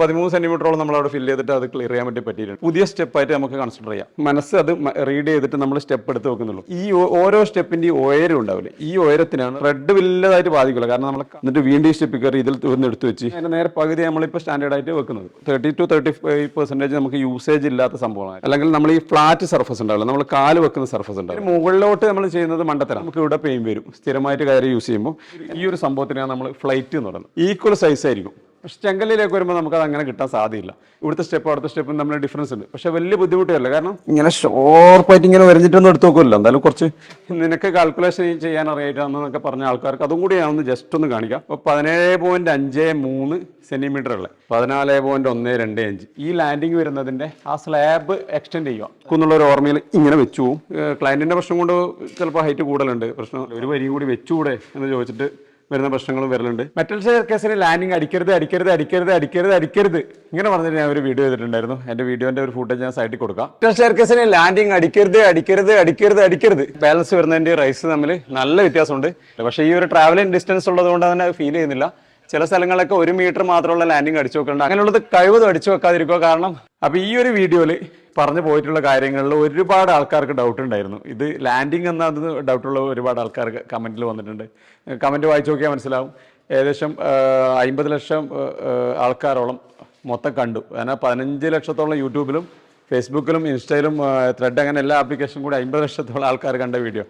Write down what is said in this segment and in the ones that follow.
പതിമൂന്ന് സെന്റിമീറ്ററോളം നമ്മൾ അവിടെ ഫില്ല് ചെയ്തിട്ട് അത് ക്ലിയർ ചെയ്യാൻ വേണ്ടി പറ്റിയിട്ടുണ്ട്. പുതിയ സ്റ്റെപ്പായിട്ട് നമുക്ക് കൺസിഡർ ചെയ്യാം. മനസ്സ് അത് റീഡ് ചെയ്തിട്ട് നമ്മൾ സ്റ്റെപ്പ് എടുത്ത് വെക്കുന്നുള്ളൂ. ഈ ഓരോ സ്റ്റെപ്പിന്റെ ഉയരം ഉണ്ടാവില്ല? ഈ ഉയരത്തിനാണ് റെഡ് വലുതായിട്ട് ബാധിക്കില്ല. കാരണം നമ്മൾ എന്നിട്ട് വീണ്ടും സ്റ്റെപ്പ് കയറി ഇതിൽ ഒന്ന് എടുത്ത് വെച്ച് അതിന്റെ നേരെ പകുതി നമ്മളിപ്പോൾ സ്റ്റാൻഡേർഡ് ആയിട്ട് വെക്കുന്നത്. Thirty two thirty five percentage നമുക്ക് യൂസേജ് ഇല്ലാത്ത സംഭവമാണ് അല്ലെങ്കിൽ നമ്മൾ ഈ ഫ്ലാറ്റ് സർഫസ് ഉണ്ടാവില്ല? നമ്മൾ കാൽ വെക്കുന്ന സർഫസ് ഉണ്ടാവും മുകളിലോട്ട് നമ്മൾ ചെയ്യുന്നത് മണ്ടത്തരം നമുക്ക് ഇവിടെ പെയിൻ വരും. സ്ഥിരമായിട്ട് കയറി യൂസ് ചെയ്യുമ്പോൾ ഈ ഒരു സംഭവത്തിനാണ് നമ്മൾ ഫ്ലൈറ്റ് എന്ന് പറയുന്നത്. ഈക്വൽ സൈസ് ആയിരിക്കും. ചെങ്കല്ലിലേക്ക് വരുമ്പോൾ നമുക്ക് അത് അങ്ങനെ കിട്ടാൻ സാധ്യമില്ല ഇവിടുത്തെ സ്റ്റെപ്പ് അടുത്ത സ്റ്റെപ്പും തമ്മിൽ ഡിഫറൻസ് ഉണ്ട്. പക്ഷെ വലിയ ബുദ്ധിമുട്ടില്ല കാരണം ഇങ്ങനെ ഷോർപ്പായിട്ട് ഇങ്ങനെ വരഞ്ഞിട്ടൊന്നും എടുത്ത് നോക്കുമല്ലോ എന്തായാലും കുറച്ച് നിനക്ക് കാൽക്കുലേഷൻ ചെയ്യാൻ അറിയാമെന്നൊക്കെ പറഞ്ഞ ആൾക്കാർക്ക് അതും കൂടി ഞാനൊന്ന് ജസ്റ്റ് ഒന്ന് കാണിക്കാം. അപ്പോൾ പതിനേഴ് പോയിന്റ് അഞ്ച് മൂന്ന് സെന്റിമീറ്റർ ഉള്ളത് പതിനാല് പോയിന്റ് ഒന്ന് രണ്ട് അഞ്ച് ഈ ലാൻഡിങ് വരുന്നതിന്റെ ആ സ്ലാബ് എക്സ്റ്റെൻഡ് ചെയ്യുക. എന്നുള്ള ഒരു ഓർമ്മയിൽ ഇങ്ങനെ വെച്ചു. ക്ലയന്റിന്റെ പ്രശ്നം കൊണ്ട് ചിലപ്പോൾ ഹൈറ്റ് കൂടുതലുണ്ട്. പ്രശ്നം ഒരു വരിയും കൂടി വെച്ചുകൂടെ എന്ന് ചോദിച്ചിട്ട് വരുന്ന പ്രശ്നങ്ങളും വരലുണ്ട്. മെറ്റൽ ഷെയർ കേസിന് ലാൻഡിങ് അടിക്കരുത് അടിക്കരുത് അടിക്കരുത് അടിക്കരുത് അടിക്കരുത്. ഇങ്ങനെ പറഞ്ഞിട്ട് ഞാൻ ഒരു വീഡിയോ ചെയ്തിട്ടുണ്ടായിരുന്നു. എന്റെ വീഡിയോന്റെ ഒരു ഫുട്ടേജ് ഞാൻ സൈഡിൽ കൊടുക്കാം. മെറ്റൽ ഷെയർ കേസിന് ലാൻഡിങ് അടിക്കരുത് അടിക്കരുത് അടിക്കരുത് അടിക്കരുത്. ബാലൻസ് വരുന്നതിന്റെ റൈസ് തമ്മിൽ നല്ല വ്യത്യാസമുണ്ട്. പക്ഷേ ഈ ഒരു ട്രാവലിംഗ് ഡിസ്റ്റൻസ് ഉള്ളത് കൊണ്ട് തന്നെ ഫീൽ ചെയ്യുന്നില്ല. ചില സ്ഥലങ്ങളൊക്കെ ഒരു മീറ്റർ മാത്രമുള്ള ലാൻഡിങ് അടിച്ചു വെക്കുന്നുണ്ട് അങ്ങനെയുള്ളത് കഴിവതും അടിച്ചു വെക്കാതിരിക്കുക കാരണം. അപ്പൊ ഈ ഒരു വീഡിയോയിൽ പറഞ്ഞു പോയിട്ടുള്ള കാര്യങ്ങളിൽ ഒരുപാട് ആൾക്കാർക്ക് ഡൗട്ട് ഉണ്ടായിരുന്നു. ഇത് ലാൻഡിങ് എന്നത് ഡൗട്ടുള്ള ഒരുപാട് ആൾക്കാർക്ക് കമന്റിൽ വന്നിട്ടുണ്ട്. കമന്റ് വായിച്ചു നോക്കിയാൽ മനസ്സിലാവും. ഏകദേശം അമ്പത് ലക്ഷം ആൾക്കാരോളം മൊത്തം കണ്ടു. കാരണം പതിനഞ്ച് ലക്ഷത്തോളം യൂട്യൂബിലും ഫേസ്ബുക്കിലും ഇൻസ്റ്റയിലും ത്രെഡ് അങ്ങനെ എല്ലാ ആപ്ലിക്കേഷനും കൂടി അമ്പത് ലക്ഷത്തോളം ആൾക്കാർ കണ്ട വീഡിയോ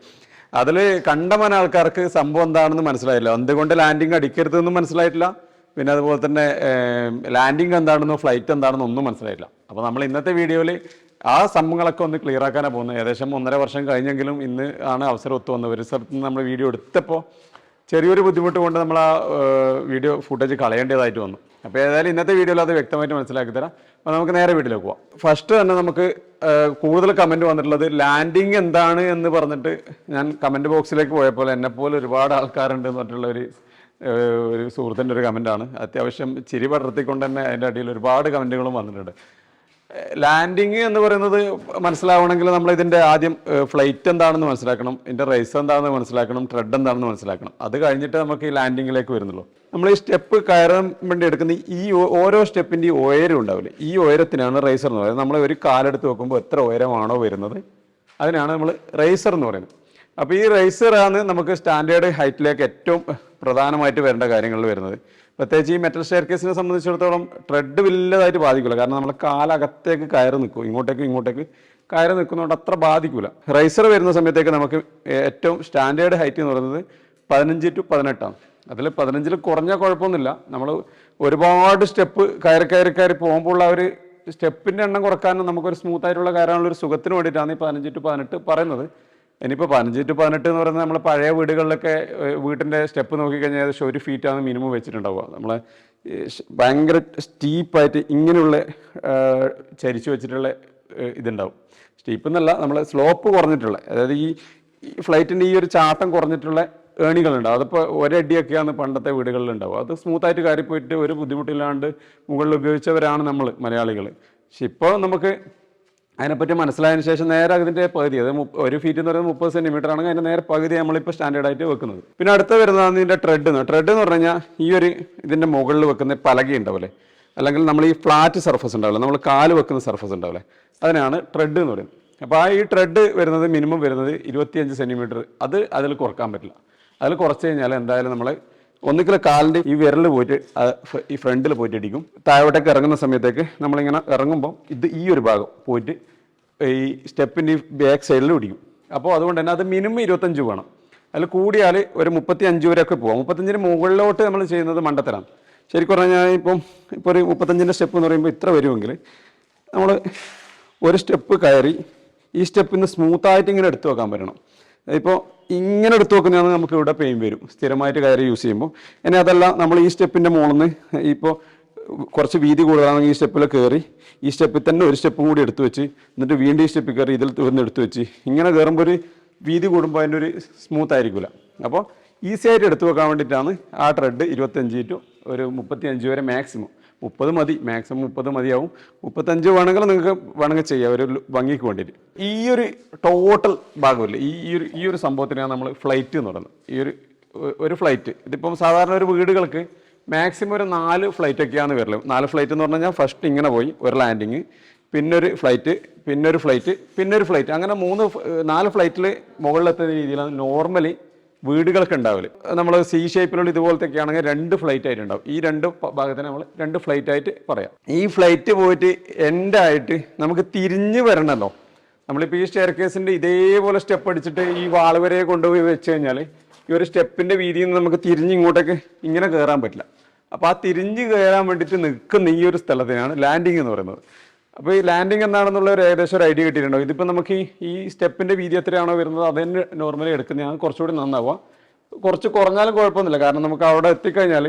അതിൽ കണ്ടമാന ആൾക്കാർക്ക് സംഭവം എന്താണെന്ന് മനസ്സിലായില്ല. എന്തുകൊണ്ട് ലാൻഡിങ് അടിക്കരുതെന്നും മനസ്സിലായിട്ടില്ല. പിന്നെ അതുപോലെ തന്നെ ലാൻഡിങ് എന്താണെന്നോ ഫ്ലൈറ്റ് എന്താണെന്നോ ഒന്നും മനസ്സിലായില്ല അപ്പോൾ നമ്മൾ ഇന്നത്തെ വീഡിയോയിൽ ആ സംഭവങ്ങളൊക്കെ ഒന്ന് ക്ലിയർ ആക്കാനാണ് പോകുന്നത്. ഏകദേശം ഒന്നര വർഷം കഴിഞ്ഞെങ്കിലും ഇന്ന് ആണ് അവസരം ഒത്തു വന്നത്. ഒരു സ്ഥലത്ത് നിന്ന് നമ്മൾ വീഡിയോ എടുത്തപ്പോൾ ചെറിയൊരു ബുദ്ധിമുട്ട് കൊണ്ട് നമ്മൾ ആ വീഡിയോ ഫുട്ടേജ് കളയേണ്ടതായിട്ട് വന്നു. അപ്പോൾ ഏതായാലും ഇന്നത്തെ വീഡിയോയിൽ അത് വ്യക്തമായിട്ട് മനസ്സിലാക്കി തരാം. അപ്പോൾ നമുക്ക് നേരെ വീട്ടിലേക്ക് പോവാം. ഫസ്റ്റ് തന്നെ നമുക്ക് കൂടുതൽ കമന്റ് വന്നിട്ടുള്ളത് ലാൻഡിങ് എന്താണ് എന്ന് പറഞ്ഞിട്ട് ഞാൻ കമന്റ് ബോക്സിലേക്ക് പോയപ്പോൾ എന്നെപ്പോലെ ഒരുപാട് ആൾക്കാരുണ്ട് എന്ന് പറഞ്ഞിട്ടുള്ള ഒരു ഒരു സുഹൃത്തിന്റെ ഒരു കമന്റാണ് അത്യാവശ്യം ചിരി പടർത്തിക്കൊണ്ട് തന്നെ അതിന്റെ അടിയിൽ ഒരുപാട് കമന്റുകളും വന്നിട്ടുണ്ട്. ലാൻഡിങ് എന്ന് പറയുന്നത് മനസ്സിലാവണമെങ്കിൽ നമ്മൾ ഇതിന്റെ ആദ്യം ഫ്ലൈറ്റ് എന്താണെന്ന് മനസ്സിലാക്കണം ഇതിന്റെ റേസ് എന്താണെന്ന് മനസ്സിലാക്കണം ട്രെഡ് എന്താണെന്ന് മനസ്സിലാക്കണം. അത് കഴിഞ്ഞിട്ട് നമുക്ക് ഈ ലാൻഡിങ്ങിലേക്ക് വരുന്നുള്ളൂ. നമ്മൾ ഈ സ്റ്റെപ്പ് കയറാൻ വേണ്ടി എടുക്കുന്ന ഈ ഓരോ സ്റ്റെപ്പിന്റെ ഉയരം ഉണ്ടാവില്ല? ഈ ഉയരത്തിനാണ് റേസർ എന്ന് പറയുന്നത്. നമ്മൾ ഒരു കാലെടുത്ത് വെക്കുമ്പോൾ എത്ര ഉയരമാണോ വരുന്നത്? അതിനാണ് നമ്മൾ റേസർ എന്ന് പറയുന്നത്. അപ്പോൾ ഈ റൈസറാണ് നമുക്ക് സ്റ്റാൻഡേർഡ് ഹൈറ്റിലേക്ക് ഏറ്റവും പ്രധാനമായിട്ട് വരേണ്ട കാര്യങ്ങളിൽ വരുന്നത്. പ്രത്യേകിച്ച് ഈ മെറ്റൽ സ്റ്റെയർ കേസിനെ സംബന്ധിച്ചിടത്തോളം ട്രെഡ് വലുതായിട്ട് ബാധിക്കില്ല കാരണം നമ്മൾ കാലകത്തേക്ക് കയറി നിൽക്കും. ഇങ്ങോട്ടേക്ക് ഇങ്ങോട്ടേക്ക് കയറി നിൽക്കുന്നതുകൊണ്ട് അത്ര ബാധിക്കില്ല റൈസർ വരുന്ന സമയത്തേക്ക് നമുക്ക് ഏറ്റവും സ്റ്റാൻഡേർഡ് ഹൈറ്റ് എന്ന് പറയുന്നത് പതിനഞ്ച് ടു പതിനെട്ടാണ് അതിൽ പതിനഞ്ചിൽ കുറഞ്ഞ കുഴപ്പമൊന്നുമില്ല. നമ്മൾ ഒരുപാട് സ്റ്റെപ്പ് കയറി കയറി കയറി പോകുമ്പോൾ ഉള്ള ഒരു സ്റ്റെപ്പിന്റെ എണ്ണം കുറക്കാനും നമുക്കൊരു സ്മൂത്ത് ആയിട്ടുള്ള കയറാനുള്ള ഒരു സുഖത്തിന് വേണ്ടിയിട്ടാണ് ഈ പതിനഞ്ച് ടു പതിനെട്ട് പറയുന്നത്. ഇനിയിപ്പോൾ പതിനഞ്ച് ടു പതിനെട്ട് എന്ന് പറയുന്നത് നമ്മൾ പഴയ വീടുകളിലൊക്കെ വീട്ടിന്റെ സ്റ്റെപ്പ് നോക്കിക്കഴിഞ്ഞാൽ ഏകദേശം ഒരു ഫീറ്റാണ് മിനിമം വെച്ചിട്ടുണ്ടാവുക. നമ്മൾ ഭയങ്കര സ്റ്റീപ്പായിട്ട് ഇങ്ങനെയുള്ള ചരിച്ചു വെച്ചിട്ടുള്ള ഇതുണ്ടാവും. സ്റ്റീപ്പ് എന്നല്ല നമ്മൾ സ്ലോപ്പ് കുറഞ്ഞിട്ടുള്ള അതായത് ഈ ഫ്ലൈറ്റിന്റെ ഈ ഒരു ചാട്ടം കുറഞ്ഞിട്ടുള്ള ഏണികളുണ്ടാവും. അതിപ്പോൾ ഒരടിയൊക്കെയാണ് പണ്ടത്തെ വീടുകളിൽ ഉണ്ടാവും അത് സ്മൂത്തായിട്ട് കയറിപ്പോയിട്ട് ഒരു ബുദ്ധിമുട്ടില്ലാണ്ട് മുകളിൽ ഉപയോഗിച്ചവരാണ് നമ്മൾ മലയാളികൾ പക്ഷെ ഇപ്പോൾ നമുക്ക് അതിനെപ്പറ്റി മനസ്സിലായതിനു ശേഷം നേരെ അതിന്റെ പകുതി അത് ഒരു ഫീറ്റ് എന്ന് പറയുന്നത് മുപ്പത് സെന്റിമീറ്റർ ആണെങ്കിൽ അതിന്റെ നേരെ പകുതി നമ്മളിപ്പോൾ സ്റ്റാൻഡേർഡ് ആയിട്ട് വെക്കുന്നത്. പിന്നെ അടുത്ത വരുന്നതാണ് ഇതിന്റെ ട്രെഡ് എന്ന് ട്രെഡ് എന്ന് പറഞ്ഞു കഴിഞ്ഞാൽ ഈ ഒരു ഇതിന്റെ മുകളിൽ വെക്കുന്ന പലക ഉണ്ടാവില്ലേ അല്ലെങ്കിൽ നമ്മൾ ഈ ഫ്ലാറ്റ് സർഫസ് ഉണ്ടാവില്ലേ നമ്മൾ കാൽ വെക്കുന്ന സർഫസ് ഉണ്ടാവില്ലേ അതിനാണ് ട്രെഡ് എന്ന് പറയുന്നത്. അപ്പോൾ ആ ഈ ട്രെഡ് വരുന്നത് മിനിമം വരുന്നത് ഇരുപത്തിയഞ്ച് സെന്റിമീറ്റർ അത് അതിൽ കുറയ്ക്കാൻ പറ്റില്ല. അതിൽ കുറച്ച് കഴിഞ്ഞാൽ എന്തായാലും നമ്മൾ ഒന്നുകിൽ കാലിന്റെ ഈ വിരൽ പോയിട്ട് ഈ ഫ്രണ്ടിൽ പോയിട്ട് അടിക്കും താഴോട്ടേക്ക് ഇറങ്ങുന്ന സമയത്തേക്ക് നമ്മളിങ്ങനെ ഇറങ്ങുമ്പോൾ ഇത് ഈ ഒരു ഭാഗം പോയിട്ട് ഈ സ്റ്റെപ്പിന്റെ ഈ ബാക്ക് സൈഡിൽ പിടിക്കും അപ്പോൾ അതുകൊണ്ട് തന്നെ അത് മിനിമം ഇരുപത്തഞ്ച് വേണം. അതിൽ കൂടിയാൽ ഒരു മുപ്പത്തി അഞ്ച് വരെയൊക്കെ പോകാം മുപ്പത്തഞ്ചിന് മുകളിലോട്ട് നമ്മൾ ചെയ്യുന്നത് മണ്ടത്തരാണ്. ശരിക്കും പറഞ്ഞാൽ ഇപ്പം ഇപ്പോൾ ഒരു മുപ്പത്തഞ്ചിന്റെ സ്റ്റെപ്പ് എന്ന് പറയുമ്പോൾ ഇത്ര വരുമെങ്കിൽ നമ്മൾ ഒരു സ്റ്റെപ്പ് കയറി ഈ സ്റ്റെപ്പിൽ നിന്ന് സ്മൂത്തായിട്ട് ഇങ്ങനെ എടുത്തു വെക്കാൻ പറ്റണം. ഇപ്പോൾ ഇങ്ങനെ എടുത്തു വെക്കുന്നതാണ് നമുക്ക് ഇവിടെ പെയിൻ വരും. സ്ഥിരമായിട്ട് കയറി യൂസ് ചെയ്യുമ്പോൾ. ഇനി അതല്ല നമ്മൾ ഈ സ്റ്റെപ്പിന്റെ മുകളിൽ നിന്ന് ഇപ്പോൾ കുറച്ച് വീതി കൂടുതലാണെങ്കിൽ ഈ സ്റ്റെപ്പിൽ കയറി ഈ സ്റ്റെപ്പിൽ തന്നെ ഒരു സ്റ്റെപ്പും കൂടി എടുത്തു വെച്ച് എന്നിട്ട് വീണ്ടും ഈ സ്റ്റെപ്പിൽ കയറി ഇതിൽ ഒന്ന് എടുത്തു വെച്ച് ഇങ്ങനെ കയറുമ്പോൾ ഒരു വീതി കൂടുമ്പോൾ അതിന്റെ ഒരു സ്മൂത്ത് ആയിരിക്കില്ല അപ്പോൾ ഈസി ആയിട്ട് എടുത്തു വെക്കാൻ വേണ്ടിയിട്ടാണ് ആ ട്രെഡ് ഇരുപത്തഞ്ച് ടു ഒരു മുപ്പത്തി അഞ്ച് വരെ മാക്സിമം മുപ്പത് മതി മാക്സിമം മുപ്പത് മതിയാവും. മുപ്പത്തഞ്ച് വേണമെങ്കിൽ നിങ്ങൾക്ക് വേണമെങ്കിൽ ചെയ്യാം ഒരു ഭംഗിക്ക് വേണ്ടിയിട്ട്. ഈ ഒരു ടോട്ടൽ ഭാഗമില്ല ഈ ഒരു ഈ ഒരു സംഭവത്തിനാണ് നമ്മൾ ഫ്ലൈറ്റ് എന്ന് പറയുന്നത്. ഈ ഒരു ഒരു ഫ്ലൈറ്റ് ഇതിപ്പം സാധാരണ ഒരു വീടുകൾക്ക് മാക്സിമം ഒരു നാല് ഫ്ലൈറ്റ് ഒക്കെയാണ് വരൽ. നാല് ഫ്ലൈറ്റ് എന്ന് പറഞ്ഞു കഴിഞ്ഞാൽ ഫസ്റ്റ് ഇങ്ങനെ പോയി ഒരു ലാൻഡിങ് പിന്നെ ഒരു ഫ്ലൈറ്റ് പിന്നൊരു ഫ്ലൈറ്റ് പിന്നൊരു ഫ്ലൈറ്റ് അങ്ങനെ മൂന്ന് നാല് ഫ്ലൈറ്റിൽ മുകളിലെത്തുന്ന രീതിയിലാണ്. നോർമലി വീടുകളൊക്കെ ഉണ്ടാവില്ല നമ്മൾ സി ഷേപ്പിലുള്ള ഇതുപോലത്തെ ആണെങ്കിൽ രണ്ട് ഫ്ലൈറ്റ് ആയിട്ട് ഉണ്ടാവും ഈ രണ്ട് ഭാഗത്തിന് നമ്മൾ രണ്ട് ഫ്ലൈറ്റ് ആയിട്ട് പറയാം. ഈ ഫ്ലൈറ്റ് പോയിട്ട് എൻഡ് ആയിട്ട് നമുക്ക് തിരിഞ്ഞ് വരണമല്ലോ നമ്മളിപ്പോൾ ഈ സ്റ്റെയർ കേസിന്റെ ഇതേപോലെ സ്റ്റെപ്പ് അടിച്ചിട്ട് ഈ വാൾ വരെ കൊണ്ടുപോയി വെച്ച് കഴിഞ്ഞാൽ ഈ ഒരു സ്റ്റെപ്പിന്റെ വീതിയിൽ നിന്ന് നമുക്ക് തിരിഞ്ഞ് ഇങ്ങോട്ടേക്ക് ഇങ്ങനെ കയറാൻ പറ്റില്ല. അപ്പോൾ ആ തിരിഞ്ഞ് കയറാൻ വേണ്ടിയിട്ട് നിൽക്കുന്ന ഈ ഒരു സ്ഥലത്തിനാണ് ലാൻഡിങ് എന്ന് പറയുന്നത്. അപ്പോൾ ഈ ലാൻഡിങ് എന്താണെന്നുള്ള ഒരു ഏകദേശം ഒരു ഐഡിയ കിട്ടിയിട്ടുണ്ടോ ഇതിപ്പോൾ നമുക്ക് ഈ ഈ സ്റ്റെപ്പിന്റെ വീതി എത്രയാണോ വരുന്നത് അത് തന്നെ നോർമലി എടുക്കുന്നതാണ് കുറച്ചുകൂടി നന്നാവുക. കുറച്ച് കുറഞ്ഞാലും കുഴപ്പമൊന്നുമില്ല. കാരണം നമുക്ക് അവിടെ എത്തിക്കഴിഞ്ഞാൽ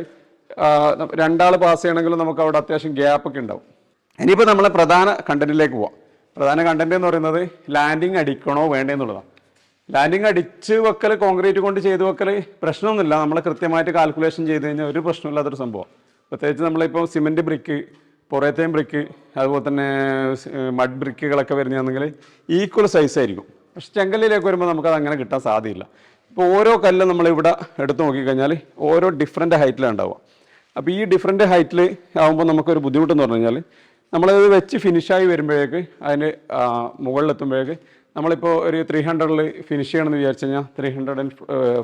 രണ്ടാൾ പാസ് ചെയ്യണമെങ്കിലും നമുക്ക് അവിടെ അത്യാവശ്യം ഗ്യാപ്പ് ഒക്കെ ഉണ്ടാവും. ഇനിയിപ്പോൾ നമ്മളെ പ്രധാന കണ്ടന്റിലേക്ക് പോവാം. പ്രധാന കണ്ടന്റ് എന്ന് പറയുന്നത് ലാൻഡിങ് അടിക്കണോ വേണ്ടേ എന്നുള്ളതാണ് ലാൻഡിങ് അടിച്ച് വെക്കൽ കോൺക്രീറ്റ് കൊണ്ട് ചെയ്ത് വെക്കൽ പ്രശ്നമൊന്നുമില്ല. നമ്മൾ കൃത്യമായിട്ട് കാൽക്കുലേഷൻ ചെയ്ത് കഴിഞ്ഞാൽ ഒരു പ്രശ്നമില്ലാത്തൊരു സംഭവം. പ്രത്യേകിച്ച് നമ്മളിപ്പോൾ സിമെന്റ് ബ്രിക്ക് പുറത്തേയും ബ്രിക്ക് അതുപോലെ തന്നെ മഡ് ബ്രിക്കുകളൊക്കെ വരുന്നതാണെങ്കിൽ ഈക്വൽ സൈസ് ആയിരിക്കും. പക്ഷെ ചെങ്കല്ലിലേക്ക് വരുമ്പോൾ നമുക്കത് അങ്ങനെ കിട്ടാൻ സാധ്യമില്ല ഇപ്പോൾ ഓരോ കല്ല് നമ്മളിവിടെ എടുത്ത് നോക്കിക്കഴിഞ്ഞാൽ ഓരോ ഡിഫറെന്റ് ഹൈറ്റിലാണ് ഉണ്ടാവുക. അപ്പോൾ ഈ ഡിഫറെന്റ് ഹൈറ്റിൽ ആകുമ്പോൾ നമുക്കൊരു ബുദ്ധിമുട്ടെന്ന് പറഞ്ഞു കഴിഞ്ഞാൽ നമ്മളത് വെച്ച് ഫിനിഷായി വരുമ്പോഴേക്ക് അതിന് മുകളിലെത്തുമ്പോഴേക്ക് നമ്മളിപ്പോൾ ഒരു ത്രീ ഹൺഡ്രഡിൽ ഫിനിഷ് ചെയ്യണമെന്ന് വിചാരിച്ചു കഴിഞ്ഞാൽ ത്രീ ഹൺഡ്രഡ് ആൻഡ്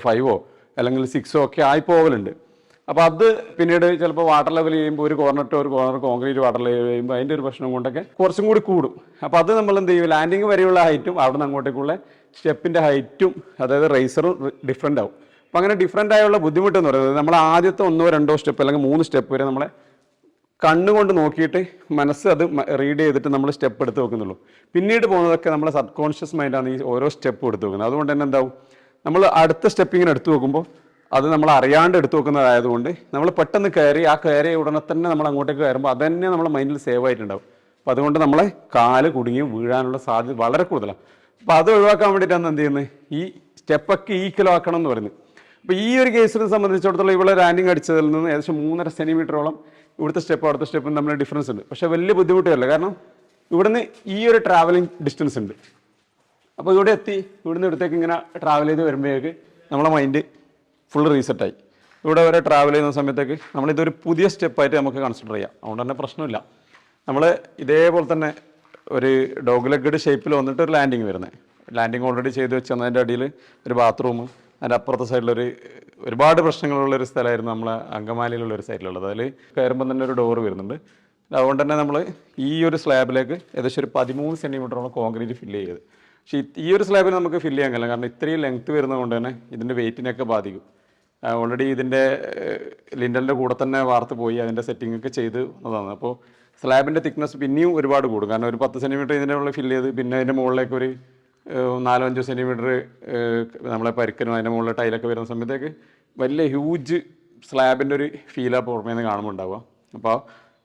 ഫൈവോ അല്ലെങ്കിൽ സിക്സോ ഒക്കെ ആയി പോകലുണ്ട്. അപ്പോൾ അത് പിന്നീട് ചിലപ്പോൾ വാട്ടർ ലെവൽ ചെയ്യുമ്പോൾ ഒരു കോർണർ ടു ഒരു കോർണർ കോൺക്രീറ്റ് വാട്ടർ ലെവൽ ചെയ്യുമ്പോൾ അതിന്റെ ഒരു പ്രശ്നം കൊണ്ടൊക്കെ കുറച്ചും കൂടി കൂടും. അപ്പോൾ അത് നമ്മൾ എന്ത് ചെയ്യും? ലാൻഡിങ് വരെയുള്ള ഹൈറ്റും അവിടെ നിന്ന് അങ്ങോട്ടേക്കുള്ള സ്റ്റെപ്പിന്റെ ഹൈറ്റും അതായത് റേസറും ഡിഫറെന്റ് ആവും. അപ്പോൾ അങ്ങനെ ഡിഫറെന്റ് ആയുള്ള ബുദ്ധിമുട്ട് എന്ന് പറയുന്നത് നമ്മൾ ആദ്യത്തെ ഒന്നോ രണ്ടോ സ്റ്റെപ്പ് അല്ലെങ്കിൽ മൂന്ന് സ്റ്റെപ്പ് വരെ നമ്മളെ കണ്ണുകൊണ്ട് നോക്കിയിട്ട് മനസ്സ് അത് റീഡ് ചെയ്തിട്ട് നമ്മൾ സ്റ്റെപ്പ് എടുത്ത് വെക്കുന്നുള്ളൂ. പിന്നീട് പോകുന്നതൊക്കെ നമ്മളെ സബ് കോൺഷ്യസ് മൈൻഡാണ് ഈ ഓരോ സ്റ്റെപ്പ് എടുത്ത് വെക്കുന്നത്. അതുകൊണ്ട് തന്നെ എന്താവും? നമ്മൾ അടുത്ത സ്റ്റെപ്പ് ഇങ്ങനെ എടുത്തു വെക്കുമ്പോൾ അത് നമ്മൾ അറിയാണ്ട് എടുത്തു വെക്കുന്നതായതുകൊണ്ട് നമ്മൾ പെട്ടെന്ന് കയറി ആ കയറിയ ഉടനെ തന്നെ നമ്മൾ അങ്ങോട്ടേക്ക് കയറുമ്പോൾ അത് തന്നെ നമ്മുടെ മൈൻഡിൽ സേവ് ആയിട്ടുണ്ടാവും. അപ്പോൾ അതുകൊണ്ട് നമ്മളെ കാൽ കുടുങ്ങി വീഴാനുള്ള സാധ്യത വളരെ കൂടുതലാണ്. അപ്പോൾ അത് ഒഴിവാക്കാൻ വേണ്ടിയിട്ടാണ് എന്ത് ചെയ്യുന്നത് ഈ സ്റ്റെപ്പൊക്കെ ഈക്വൽ ആക്കണം എന്ന് പറയുന്നത് അപ്പോൾ ഈ ഒരു കേസിനെ സംബന്ധിച്ചിടത്തോളം ഇവിടെ റാൻഡിങ് അടിച്ചതിൽ നിന്ന് ഏകദേശം മൂന്നര സെന്റിമീറ്ററോളം ഇവിടുത്തെ സ്റ്റെപ്പ് അടുത്ത സ്റ്റെപ്പും തമ്മിൽ ഡിഫറൻസ് ഉണ്ട്. പക്ഷേ വലിയ ബുദ്ധിമുട്ടില്ല കാരണം ഇവിടുന്ന് ഈ ഒരു ട്രാവലിംഗ് ഡിസ്റ്റൻസ് ഉണ്ട്. അപ്പോൾ ഇവിടെ എത്തി ഇവിടുന്ന് ഇവിടത്തേക്ക് ഇങ്ങനെ ട്രാവൽ ചെയ്ത് വരുമ്പോഴേക്ക് നമ്മളെ മൈൻഡ് ഫുൾ റീസെറ്റായി ഇവിടെ വരെ ട്രാവൽ ചെയ്യുന്ന സമയത്തേക്ക് നമ്മളിതൊരു പുതിയ സ്റ്റെപ്പായിട്ട് നമുക്ക് കൺസിഡർ ചെയ്യാം. അതുകൊണ്ട് തന്നെ പ്രശ്നമില്ല. നമ്മൾ ഇതേപോലെ തന്നെ ഒരു ഡോഗ് ലെഗഡ് ഷേപ്പിൽ വന്നിട്ട് ഒരു ലാൻഡിങ് വരുന്നത് ലാൻഡിങ് ഓൾറെഡി ചെയ്ത് വെച്ച് അതിന്റെ അടിയിൽ ഒരു ബാത്റൂം അതിന്റെ അപ്പുറത്തെ സൈഡിലൊരു ഒരുപാട് പ്രശ്നങ്ങളുള്ള ഒരു സ്ഥലമായിരുന്നു നമ്മളെ അങ്കമാലിയിലുള്ള ഒരു സൈഡിലുള്ളത് അതിൽ കയറുമ്പോൾ തന്നെ ഒരു ഡോറ് വരുന്നുണ്ട്. അതുകൊണ്ട് തന്നെ നമ്മൾ ഈ ഒരു സ്ലാബിലേക്ക് ഏകദേശം ഒരു പതിമൂന്ന് സെന്റിമീറ്ററോളം കോൺക്രീറ്റ് ഫില്ല് ചെയ്ത്. പക്ഷേ ഈ ഒരു സ്ലാബിൽ നമുക്ക് ഫില്ല് ചെയ്യാൻ കഴിയില്ല. കാരണം ഇത്രയും ലെങ്ത് വരുന്നത് കൊണ്ട് തന്നെ ഇതിന്റെ വെയിറ്റിനെയൊക്കെ ബാധിക്കും. ഓൾറെഡി ഇതിന്റെ ലിൻഡലിന്റെ കൂടെ തന്നെ വാർത്ത് പോയി അതിന്റെ സെറ്റിംഗ് ഒക്കെ ചെയ്ത് വന്നതാണ്. അപ്പോൾ സ്ലാബിന്റെ തിക്നെസ് പിന്നെയും ഒരുപാട് കൂടും. കാരണം ഒരു പത്ത് സെന്റിമീറ്റർ ഇതിന്റെ ഉള്ളിൽ ഫില്ല് ചെയ്ത് പിന്നെ അതിന്റെ മുകളിലേക്ക് ഒരു നാലോ അഞ്ചോ സെന്റിമീറ്റർ നമ്മളെ പരിക്കനും അതിന്റെ മുകളിൽ ടൈലൊക്കെ വരുന്ന സമയത്തേക്ക് വലിയ ഹ്യൂജ് സ്ലാബിന്റെ ഒരു ഫീലാണ് പുറമേ നിന്ന് കാണുമ്പോൾ ഉണ്ടാവുക അപ്പോൾ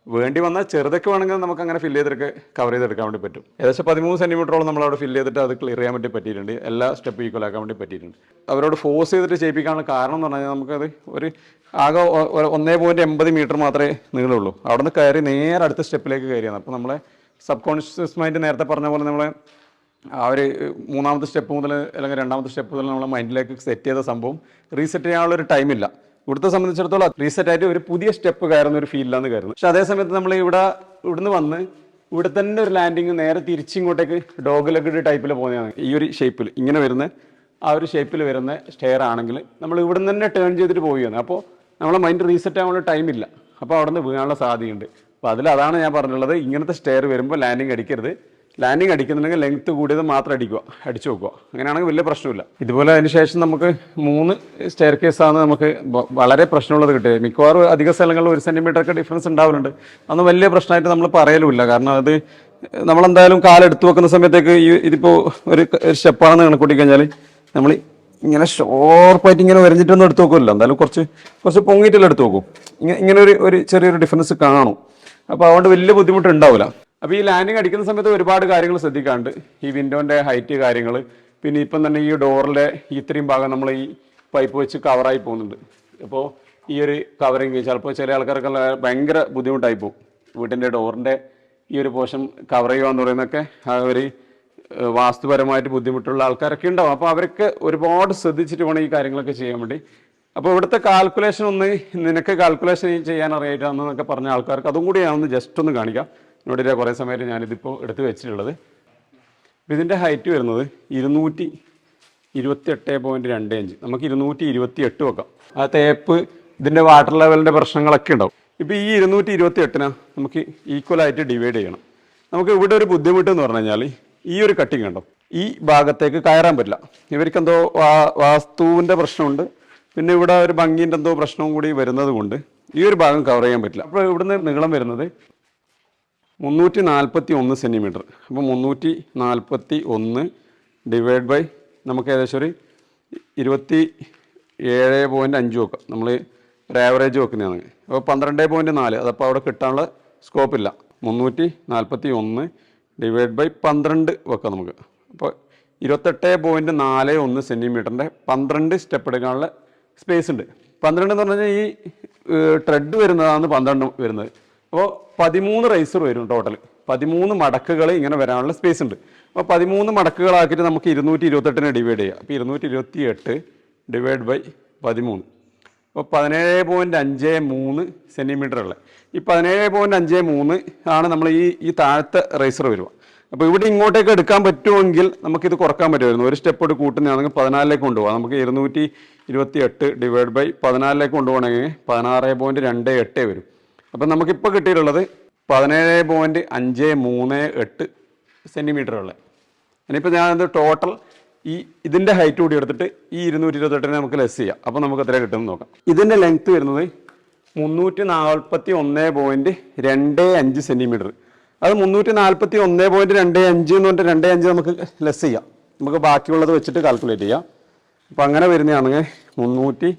വേണ്ടി വന്നാൽ ചെറുതൊക്കെ വേണമെങ്കിൽ നമുക്ക് അങ്ങനെ ഫില്ല് ചെയ്തിട്ട് കവർ ചെയ്തെടുക്കാൻ വേണ്ടി പറ്റും. ഏകദേശം പതിമൂന്ന് സെന്റിമീറ്ററോളം നമ്മൾ അവിടെ ഫില്ല് ചെയ്തിട്ട് അത് ക്ലിയർ ചെയ്യാൻ വേണ്ടി പറ്റിയിട്ടുണ്ട്. എല്ലാ സ്റ്റെപ്പ് ഈക്വൽ ആക്കാൻ വേണ്ടി പറ്റിയിട്ടുണ്ട്. അവരോട് ഫോഴ്സ് ചെയ്തിട്ട് ചെയ്യിപ്പിക്കാനുള്ള കാരണം എന്ന് പറഞ്ഞാൽ നമുക്കത് ഒരു ആകെ ഒന്നേ പോയിന്റ് എൺപത് മീറ്റർ മാത്രമേ നീളുള്ളൂ അവിടെ നിന്ന് കയറി നേരെ അടുത്ത സ്റ്റെപ്പിലേക്ക് കയറിയാണ്. അപ്പോൾ നമ്മളെ സബ് കോൺഷ്യസ് മൈൻഡ് നേരത്തെ പറഞ്ഞ പോലെ നമ്മളെ ആ ഒരു മൂന്നാമത്തെ സ്റ്റെപ്പ് മുതൽ അല്ലെങ്കിൽ രണ്ടാമത്തെ സ്റ്റെപ്പ് മുതൽ നമ്മളെ മൈൻഡിലേക്ക് സെറ്റ് ചെയ്ത സംഭവം റീസെറ്റ് ചെയ്യാനുള്ള ഒരു ടൈമില്ല ഇവിടുത്തെ സംബന്ധിച്ചിടത്തോളം റീസെറ്റ് ആയിട്ട് ഒരു പുതിയ സ്റ്റെപ്പ് കയറുന്ന ഒരു ഫീലിലാന്ന് കയറുന്നത് പക്ഷെ അതേ സമയത്ത് നമ്മൾ ഇവിടെ ഇവിടുന്ന് വന്ന് ഇവിടെ തന്നെ ഒരു ലാൻഡിങ് നേരെ തിരിച്ചിങ്ങോട്ടേക്ക് ഡോഗ് ലഗഡ് ടൈപ്പിൽ പോകുന്നതാണ്. ഈ ഒരു ഷേപ്പിൽ ഇങ്ങനെ വരുന്ന ആ ഒരു ഷേപ്പിൽ വരുന്ന സ്റ്റെയർ ആണെങ്കിൽ നമ്മൾ ഇവിടുന്ന് തന്നെ ടേൺ ചെയ്തിട്ട് പോവുകയാണ്. അപ്പോൾ നമ്മളെ മൈൻഡ് റീസെറ്റ് ആവാനുള്ള ടൈമില്ല അപ്പോൾ അവിടെ നിന്ന് വീഴാനുള്ള സാധ്യതയുണ്ട്. അപ്പോൾ അതിൽ അതാണ് ഞാൻ പറഞ്ഞുള്ളത് ഇങ്ങനത്തെ സ്റ്റെയർ വരുമ്പോൾ ലാൻഡിങ് അടിക്കരുത്. ലാൻഡിങ് അടിക്കുന്നുണ്ടെങ്കിൽ ലെങ്ത് കൂടിയത് മാത്രം അടിക്കുക അടിച്ചു വെക്കുക. അങ്ങനെയാണെങ്കിൽ വലിയ പ്രശ്നമില്ല. ഇതുപോലെ അതിന് ശേഷം നമുക്ക് മൂന്ന് സ്റ്റെയർ കേസാണ് നമുക്ക് വളരെ പ്രശ്നമുള്ളത് കിട്ടിയത്. മിക്കവാറും അധിക സ്ഥലങ്ങളിൽ ഒരു സെന്റിമീറ്റർ ഒക്കെ ഡിഫറൻസ് ഉണ്ടാവലുണ്ട്. അന്ന് വലിയ പ്രശ്നമായിട്ട് നമ്മൾ പറയലുമില്ല. കാരണം അത് നമ്മളെന്തായാലും കാലെടുത്ത് വെക്കുന്ന സമയത്തേക്ക് ഈ ഇതിപ്പോൾ ഒരു സ്റ്റെപ്പാണെന്ന് കണക്കൂട്ടി കഴിഞ്ഞാൽ നമ്മൾ ഇങ്ങനെ ഷോർപ്പായിട്ട് ഇങ്ങനെ വരഞ്ഞിട്ടൊന്നും എടുത്ത് നോക്കുമല്ലോ എന്തായാലും കുറച്ച് കുറച്ച് പൊങ്ങിയിട്ടെല്ലാം എടുത്ത് നോക്കും ഇങ്ങനെ ഒരു ഒരു ചെറിയൊരു ഡിഫറൻസ് കാണും. അപ്പോൾ അതുകൊണ്ട് വലിയ ബുദ്ധിമുട്ട് ഉണ്ടാവില്ല അപ്പോൾ ഈ ലാൻഡിങ് അടിക്കുന്ന സമയത്ത് ഒരുപാട് കാര്യങ്ങൾ ശ്രദ്ധിക്കാണ്ട്. ഈ വിൻഡോന്റെ ഹൈറ്റ് കാര്യങ്ങൾ പിന്നെ ഇപ്പം തന്നെ ഈ ഡോറിലെ ഇത്രയും ഭാഗം നമ്മൾ ഈ പൈപ്പ് വെച്ച് കവറായി പോകുന്നുണ്ട്. അപ്പോൾ ഈ ഒരു കവറിങ് ചിലപ്പോൾ ചില ആൾക്കാർക്ക് ഭയങ്കര ബുദ്ധിമുട്ടായി പോകും. വീട്ടിന്റെ ഡോറിന്റെ ഈ ഒരു പോർഷൻ കവർ ചെയ്യുക എന്ന് പറയുന്നതൊക്കെ ഒരു വാസ്തുപരമായിട്ട് ബുദ്ധിമുട്ടുള്ള ആൾക്കാരൊക്കെ ഉണ്ടാവും. അപ്പോൾ അവരൊക്കെ ഒരുപാട് ശ്രദ്ധിച്ചിട്ട് വേണം ഈ കാര്യങ്ങളൊക്കെ ചെയ്യാൻ വേണ്ടി. അപ്പോൾ ഇവിടുത്തെ കാൽക്കുലേഷൻ ഒന്ന് നിനക്ക് കാൽക്കുലേഷൻ ചെയ്യാൻ അറിയാമെന്നൊക്കെ പറഞ്ഞ ആൾക്കാർക്ക് അതും കൂടി ഞാനൊന്ന് ജസ്റ്റ് ഒന്ന് കാണിക്കാം. ഇവിടെ കുറേ സമയത്ത് ഞാനിതിപ്പോൾ എടുത്ത് വെച്ചിട്ടുള്ളത്. ഇതിന്റെ ഹൈറ്റ് വരുന്നത് ഇരുന്നൂറ്റി ഇരുപത്തി എട്ട് പോയിന്റ് രണ്ട് അഞ്ച് നമുക്ക് ഇരുന്നൂറ്റി ഇരുപത്തി എട്ട് വെക്കാം. ആ തേപ്പ് ഇതിന്റെ വാട്ടർ ലെവലിന്റെ പ്രശ്നങ്ങളൊക്കെ ഉണ്ടാവും. ഇപ്പോൾ ഈ ഇരുന്നൂറ്റി ഇരുപത്തി എട്ടിന് നമുക്ക് ഈക്വലായിട്ട് ഡിവൈഡ് ചെയ്യണം. നമുക്ക് ഇവിടെ ഒരു ബുദ്ധിമുട്ട് എന്ന് പറഞ്ഞു കഴിഞ്ഞാൽ ഈ ഒരു കട്ടിങ് ഉണ്ടോ ഈ ഭാഗത്തേക്ക് കയറാൻ പറ്റില്ല. ഇവർക്ക് എന്തോ വാ- വാസ്തുവിന്റെ പ്രശ്നമുണ്ട്. പിന്നെ ഇവിടെ ഒരു ഭംഗിന്റെ എന്തോ പ്രശ്നവും കൂടി വരുന്നത് കൊണ്ട് ഈ ഒരു ഭാഗം കവർ ചെയ്യാൻ പറ്റില്ല. അപ്പോൾ ഇവിടുന്ന് നീളം വരുന്നത് മുന്നൂറ്റി നാൽപ്പത്തി ഒന്ന് സെന്റിമീറ്റർ അപ്പോൾ മുന്നൂറ്റി നാൽപ്പത്തി ഒന്ന് ഡിവൈഡ് ബൈ നമുക്ക് ഏകദേശം ഒരു ഇരുപത്തി ഏഴ് പോയിന്റ് അഞ്ച് വെക്കാം. നമ്മൾ ഒരു ആവറേജ് വെക്കുന്നതാണ്. അപ്പോൾ പന്ത്രണ്ട് പോയിന്റ് നാല്. അതപ്പോൾ അവിടെ കിട്ടാനുള്ള സ്കോപ്പില്ല മുന്നൂറ്റി നാൽപ്പത്തി ഒന്ന് ഡിവൈഡ് ബൈ പന്ത്രണ്ട് വെക്കാം നമുക്ക്. അപ്പോൾ ഇരുപത്തെട്ട് പോയിന്റ് നാല് ഒന്ന് സെന്റിമീറ്ററിന്റെ പന്ത്രണ്ട് സ്റ്റെപ്പ് എടുക്കാനുള്ള സ്പേസ് ഉണ്ട്. പന്ത്രണ്ട് എന്ന് പറഞ്ഞാൽ ഈ ട്രെഡ് വരുന്നതാണ് പന്ത്രണ്ട് വരുന്നത്. അപ്പോൾ പതിമൂന്ന് റൈസർ വരും ടോട്ടൽ പതിമൂന്ന് മടക്കുകൾ ഇങ്ങനെ വരാനുള്ള സ്പേസ് ഉണ്ട്. അപ്പോൾ പതിമൂന്ന് മടക്കുകളാക്കിയിട്ട് നമുക്ക് ഇരുന്നൂറ്റി ഇരുപത്തെട്ടിനെ ഡിവൈഡ് ചെയ്യാം. അപ്പോൾ ഇരുന്നൂറ്റി ഇരുപത്തി എട്ട് ഡിവൈഡ് ബൈ പതിമൂന്ന്. അപ്പോൾ പതിനേഴ് പോയിന്റ് അഞ്ച് മൂന്ന് സെന്റിമീറ്റർ ഉള്ളത് ഈ പതിനേഴ് പോയിന്റ് അഞ്ച് മൂന്ന് ആണ് നമ്മൾ ഈ ഈ താഴത്തെ റൈസർ വരിക. അപ്പോൾ ഇവിടെ ഇങ്ങോട്ടേക്ക് എടുക്കാൻ പറ്റുമെങ്കിൽ നമുക്കിത് കുറയ്ക്കാൻ പറ്റുമായിരുന്നു. ഒരു സ്റ്റെപ്പ് കൂടി കൂട്ടുന്നതാണെങ്കിൽ പതിനാലിലേക്ക് കൊണ്ടുപോകാം. നമുക്ക് ഇരുന്നൂറ്റി ഇരുപത്തി എട്ട് ഡിവൈഡ് ബൈ പതിനാലിലേക്ക് കൊണ്ടുപോകണമെങ്കിൽ പതിനാറ് പോയിന്റ് രണ്ട് എട്ട് വരും. അപ്പം നമുക്കിപ്പോൾ കിട്ടിയിട്ടുള്ളത് പതിനേഴ് പോയിന്റ് അഞ്ച് മൂന്ന് എട്ട് സെന്റിമീറ്റർ ഉള്ളത് ഇനിയിപ്പോൾ ഞാനത് ടോട്ടൽ ഈ ഇതിന്റെ ഹൈറ്റ് കൂടി എടുത്തിട്ട് ഈ ഇരുന്നൂറ്റി ഇരുപത്തെട്ടിനെ നമുക്ക് ലെസ് ചെയ്യാം. അപ്പോൾ നമുക്ക് എത്ര കിട്ടുമെന്ന് നോക്കാം. ഇതിന്റെ ലെങ്ത്ത് വരുന്നത് മുന്നൂറ്റി നാൽപ്പത്തി ഒന്ന് പോയിന്റ് രണ്ട് അഞ്ച് സെന്റിമീറ്റർ അത് മുന്നൂറ്റി നാൽപ്പത്തി ഒന്ന് പോയിന്റ് രണ്ട് അഞ്ച് എന്ന് പറഞ്ഞിട്ട് രണ്ട് അഞ്ച് നമുക്ക് ലെസ് ചെയ്യാം. നമുക്ക് ബാക്കിയുള്ളത് വെച്ചിട്ട് കാൽക്കുലേറ്റ് ചെയ്യാം. അപ്പോൾ അങ്ങനെ വരുന്നതാണെങ്കിൽ മുന്നൂറ്റി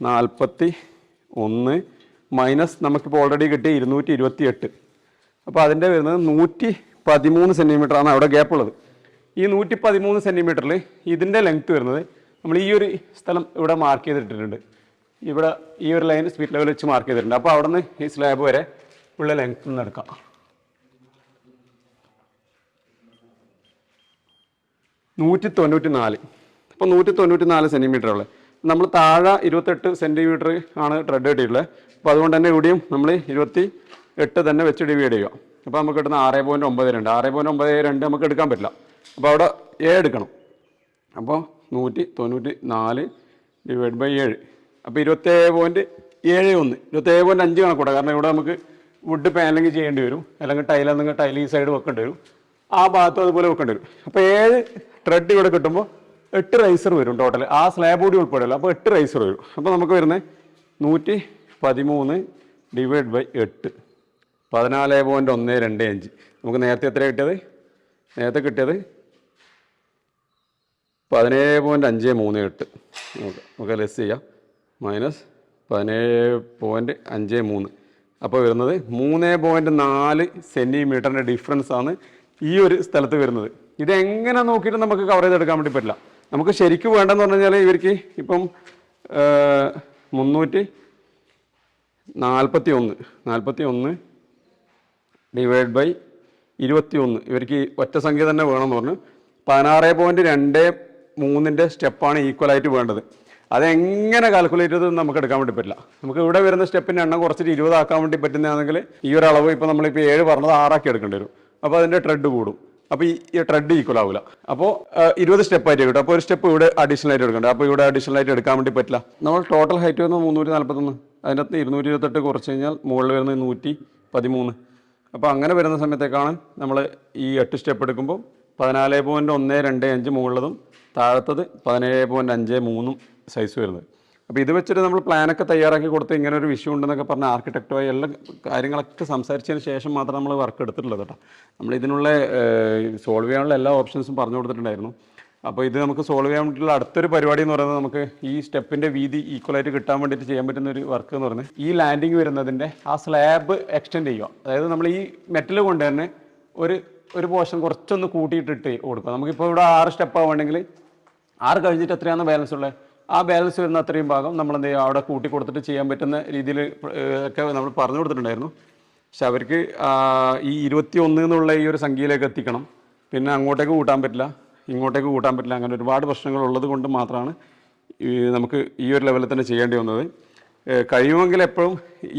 നാൽപ്പത്തി ഒന്ന് മൈനസ് നമുക്കിപ്പോൾ ഓൾറെഡി കിട്ടിയ ഇരുന്നൂറ്റി ഇരുപത്തി എട്ട് അപ്പോൾ അതിന്റെ വരുന്നത് നൂറ്റി പതിമൂന്ന് സെന്റിമീറ്റർ ആണ് അവിടെ ഗ്യാപ്പ് ഉള്ളത്. ഈ നൂറ്റി പതിമൂന്ന് സെന്റിമീറ്ററിൽ ഇതിന്റെ ലെങ്ത്ത് വരുന്നത് നമ്മൾ ഈ ഒരു സ്ഥലം ഇവിടെ മാർക്ക് ചെയ്തിട്ടിട്ടുണ്ട്. ഇവിടെ ഈ ഒരു ലൈൻ സ്പീഡ് ലെവൽ വെച്ച് മാർക്ക് ചെയ്തിട്ടുണ്ട്. അപ്പോൾ അവിടെ നിന്ന് ഈ സ്ലാബ് വരെ ഉള്ള ലെങ്ത്ത് നിന്ന് എടുക്കാം. നൂറ്റി തൊണ്ണൂറ്റി നാല് അപ്പോൾ നൂറ്റി തൊണ്ണൂറ്റി നാല് സെന്റിമീറ്റർ ഉള്ളത് നമ്മൾ താഴെ ഇരുപത്തെട്ട് സെന്റിമീറ്റർ ആണ് ട്രെഡ് കിട്ടിയിട്ടുള്ളത് അപ്പോൾ അതുകൊണ്ട് തന്നെ ഇവിടെയും നമ്മൾ ഇരുപത്തി എട്ട് തന്നെ വെച്ച് ഡിവൈഡ് ചെയ്യുക. അപ്പോൾ നമുക്ക് കിട്ടുന്ന ആറ് പോയിന്റ് ഒമ്പത് രണ്ട്. ആറ് പോയിന്റ് ഒമ്പത് രണ്ട് നമുക്ക് എടുക്കാൻ പറ്റില്ല. അപ്പോൾ അവിടെ ഏഴ് എടുക്കണം. അപ്പോൾ നൂറ്റി തൊണ്ണൂറ്റി നാല് ഡിവൈഡ് ബൈ ഏഴ്. അപ്പോൾ ഇരുപത്തേഴ് പോയിന്റ് ഏഴ് ഒന്ന്. ഇരുപത്തേഴ് പോയിന്റ് അഞ്ച് കണക്കൂടാ കാരണം ഇവിടെ നമുക്ക് വുഡ് പാനലിങ് ചെയ്യേണ്ടി വരും. അല്ലെങ്കിൽ ടൈലെന്നെങ്കിൽ ടൈൽ ഈ സൈഡ് വെക്കേണ്ടി വരും. ആ ഭാഗത്തും അതുപോലെ വെക്കേണ്ടി വരും. അപ്പോൾ ഏഴ് ട്രെഡ് ഇവിടെ കിട്ടുമ്പോൾ എട്ട് റൈസർ വരും ടോട്ടൽ ആ സ്ലാബ് കൂടി ഉൾപ്പെടില്ല അപ്പോൾ എട്ട് റൈസർ വരും. അപ്പോൾ നമുക്ക് വരുന്നത് നൂറ്റി പതിമൂന്ന് ഡിവൈഡ് ബൈ എട്ട്. പതിനാല് പോയിന്റ് ഒന്ന് രണ്ട് അഞ്ച്. നമുക്ക് നേരത്തെ എത്ര കിട്ടിയത്? നേരത്തെ കിട്ടിയത് പതിനേഴ് പോയിന്റ് അഞ്ച് മൂന്ന് എട്ട്. നമുക്ക് ലെസ് ചെയ്യാം. മൈനസ് പതിനേഴ് പോയിന്റ് അഞ്ച് മൂന്ന്. അപ്പോൾ വരുന്നത് മൂന്ന് പോയിന്റ് നാല് സെന്റിമീറ്ററിന്റെ ഡിഫറൻസ് ആണ് ഈ ഒരു സ്ഥലത്ത് വരുന്നത്. ഇതെങ്ങനെ നോക്കിയിട്ട് നമുക്ക് കവർ ചെയ്തെടുക്കാൻ വേണ്ടി പറ്റില്ല. നമുക്ക് ശരിക്കും വേണ്ടെന്ന് പറഞ്ഞു കഴിഞ്ഞാൽ ഇവർക്ക് ഇപ്പം മുന്നൂറ്റി നാൽപ്പത്തി ഒന്ന് നാൽപ്പത്തി ഒന്ന് ഡിവൈഡ് ബൈ ഇരുപത്തി ഒന്ന് ഇവർക്ക് ഒറ്റ സംഖ്യ തന്നെ വേണമെന്ന് പറഞ്ഞു. പതിനാറ് പോയിന്റ് രണ്ട് മൂന്നിന്റെ സ്റ്റെപ്പാണ് ഈക്വലായിട്ട് വേണ്ടത്. അതെങ്ങനെ കാൽക്കുലേറ്റ് ചെയ്ത് നമുക്ക് എടുക്കാൻ വേണ്ടി പറ്റില്ല. നമുക്ക് ഇവിടെ വരുന്ന സ്റ്റെപ്പിന്റെ എണ്ണം കുറച്ചിട്ട് ഇരുപതാക്കാൻ വേണ്ടി പറ്റുന്നതാണെങ്കിൽ ഈ ഒരു അളവ് ഇപ്പോൾ നമ്മളിപ്പോൾ ഏഴ് പറഞ്ഞത് ആറാക്കി എടുക്കേണ്ടി വരും. അപ്പോൾ അതിന്റെ ട്രെഡ് കൂടും. അപ്പോൾ ഈ ട്രെഡ് ഈക്വൽ ആവില്ല അപ്പോൾ ഇരുപത് സ്റ്റെപ്പ് ആയിട്ട് കിട്ടും അപ്പോൾ ഒരു സ്റ്റെപ്പ് ഇവിടെ അഡീഷണൽ ആയിട്ട് എടുക്കണ്ട? അപ്പോൾ ഇവിടെ അഡീഷണൽ ആയിട്ട് എടുക്കാൻ വേണ്ടി പറ്റില്ല. നമ്മൾ ടോട്ടൽ ഹൈറ്റ് വരുന്നത് മുന്നൂറ്റി നാൽപ്പത്തൊന്ന് അതിനകത്ത് ഇരുന്നൂറ്റി ഇരുപത്തെട്ട് കുറച്ച് കഴിഞ്ഞാൽ മുകളിൽ വരുന്നത് നൂറ്റി പതിമൂന്ന് അപ്പോൾ അങ്ങനെ വരുന്ന സമയത്തേക്കാണ് നമ്മൾ ഈ എട്ട് സ്റ്റെപ്പ് എടുക്കുമ്പോൾ പതിനാല് പോയിന്റ് ഒന്ന് രണ്ട് അഞ്ച് മുകളിലതും താഴത്തത് പതിനേഴ് പോയിന്റ് അഞ്ച് മൂന്നും സൈസ് വരുന്നത്. അപ്പോൾ ഇത് വെച്ചിട്ട് നമ്മൾ പ്ലാനൊക്കെ തയ്യാറാക്കി കൊടുത്ത് ഇങ്ങനെ ഒരു വിഷയം ഉണ്ടെന്നൊക്കെ പറഞ്ഞ ആർക്കിടെക്റ്റുമായി എല്ലാ കാര്യങ്ങളൊക്കെ സംസാരിച്ചതിന് ശേഷം മാത്രം നമ്മൾ വർക്ക് എടുത്തിട്ടുള്ളത് കേട്ടോ. നമ്മൾ ഇതിനുള്ള സോൾവ് ചെയ്യാനുള്ള എല്ലാ ഓപ്ഷൻസും പറഞ്ഞു കൊടുത്തിട്ടുണ്ടായിരുന്നു. അപ്പോൾ ഇത് നമുക്ക് സോൾവ് ചെയ്യാൻ വേണ്ടിയിട്ടുള്ള അടുത്തൊരു പരിപാടി എന്ന് പറയുന്നത് നമുക്ക് ഈ സ്റ്റെപ്പിന്റെ വീതി ഈക്വലായിട്ട് കിട്ടാൻ വേണ്ടിയിട്ട് ചെയ്യാൻ പറ്റുന്ന ഒരു വർക്ക് എന്ന് പറയുന്നത് ഈ ലാൻഡിങ് വരുന്നതിന്റെ ആ സ്ലാബ് എക്സ്റ്റെൻഡ് ചെയ്യുക. അതായത് നമ്മൾ ഈ മെറ്റൽ കൊണ്ട് തന്നെ ഒരു ഒരു പോർഷൻ കുറച്ചൊന്ന് കൂട്ടിയിട്ടിട്ട് കൊടുക്കുക. നമുക്കിപ്പോൾ ഇവിടെ ആറ് സ്റ്റെപ്പ് ആവുകയാണെങ്കിൽ ആറ് കഴിഞ്ഞിട്ട് എത്രയാണ് ബാലൻസ് ഉള്ളത്? ആ ബാലൻസ് വരുന്ന അത്രയും ഭാഗം നമ്മൾ എന്ത് ചെയ്യുക? അവിടെ കൂട്ടി കൊടുത്തിട്ട് ചെയ്യാൻ പറ്റുന്ന രീതിയിൽ ഒക്കെ നമ്മൾ പറഞ്ഞു കൊടുത്തിട്ടുണ്ടായിരുന്നു. പക്ഷെ അവർക്ക് ഈ ഇരുപത്തി ഒന്ന് എന്നുള്ള ഈ ഒരു സംഖ്യയിലേക്ക് എത്തിക്കണം. പിന്നെ അങ്ങോട്ടേക്ക് കൂട്ടാൻ പറ്റില്ല. ഇങ്ങോട്ടേക്ക് കൂട്ടാൻ പറ്റില്ല. അങ്ങനെ ഒരുപാട് പ്രശ്നങ്ങൾ ഉള്ളത് കൊണ്ട് മാത്രമാണ് നമുക്ക് ഈ ഒരു ലെവലിൽ തന്നെ ചെയ്യേണ്ടി വന്നത്. കഴിയുമെങ്കിൽ എപ്പോഴും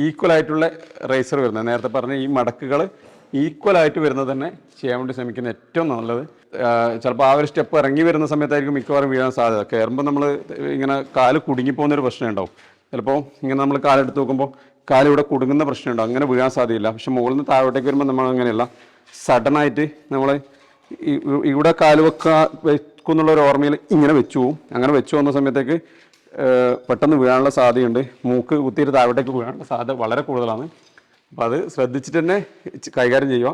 ഈക്വൽ ആയിട്ടുള്ള റേസർ വരുന്നത്. നേരത്തെ പറഞ്ഞ ഈ മടക്കുകൾ ഈക്വൽ ആയിട്ട് വരുന്നത് തന്നെ ചെയ്യാൻ വേണ്ടി ശ്രമിക്കുന്ന ഏറ്റവും നല്ലത്. ചിലപ്പോൾ ആ ഒരു സ്റ്റെപ്പ് ഇറങ്ങി വരുന്ന സമയത്തായിരിക്കും മിക്കവാറും വീഴാൻ സാധ്യത. കയറുമ്പോൾ നമ്മൾ ഇങ്ങനെ കാൽ കുടുങ്ങിപ്പോകുന്ന ഒരു പ്രശ്നം ഉണ്ടാവും. ചിലപ്പോൾ ഇങ്ങനെ നമ്മൾ കാലെടുത്ത് നോക്കുമ്പോൾ കാൽ ഇവിടെ കുടുങ്ങുന്ന പ്രശ്നമുണ്ടാവും അങ്ങനെ വീഴാൻ സാധ്യതയില്ല. പക്ഷെ മുകളിൽ നിന്ന് താഴോട്ടേക്ക് വരുമ്പോൾ നമ്മൾ അങ്ങനെയല്ല. സഡനായിട്ട് നമ്മൾ ഇവിടെ കാൽ വെക്കാ വെക്കുന്നുള്ള ഒരു ഓർമ്മയിൽ ഇങ്ങനെ വെച്ചു പോവും. അങ്ങനെ വെച്ചു പോകുന്ന സമയത്തേക്ക് പെട്ടെന്ന് വീഴാനുള്ള സാധ്യതയുണ്ട്. മൂക്ക് കുത്തിയിട്ട് താഴോട്ടേക്ക് വീഴാനുള്ള സാധ്യത വളരെ കൂടുതലാണ്. അപ്പോൾ അത് ശ്രദ്ധിച്ചിട്ട് തന്നെ കൈകാര്യം ചെയ്യുക.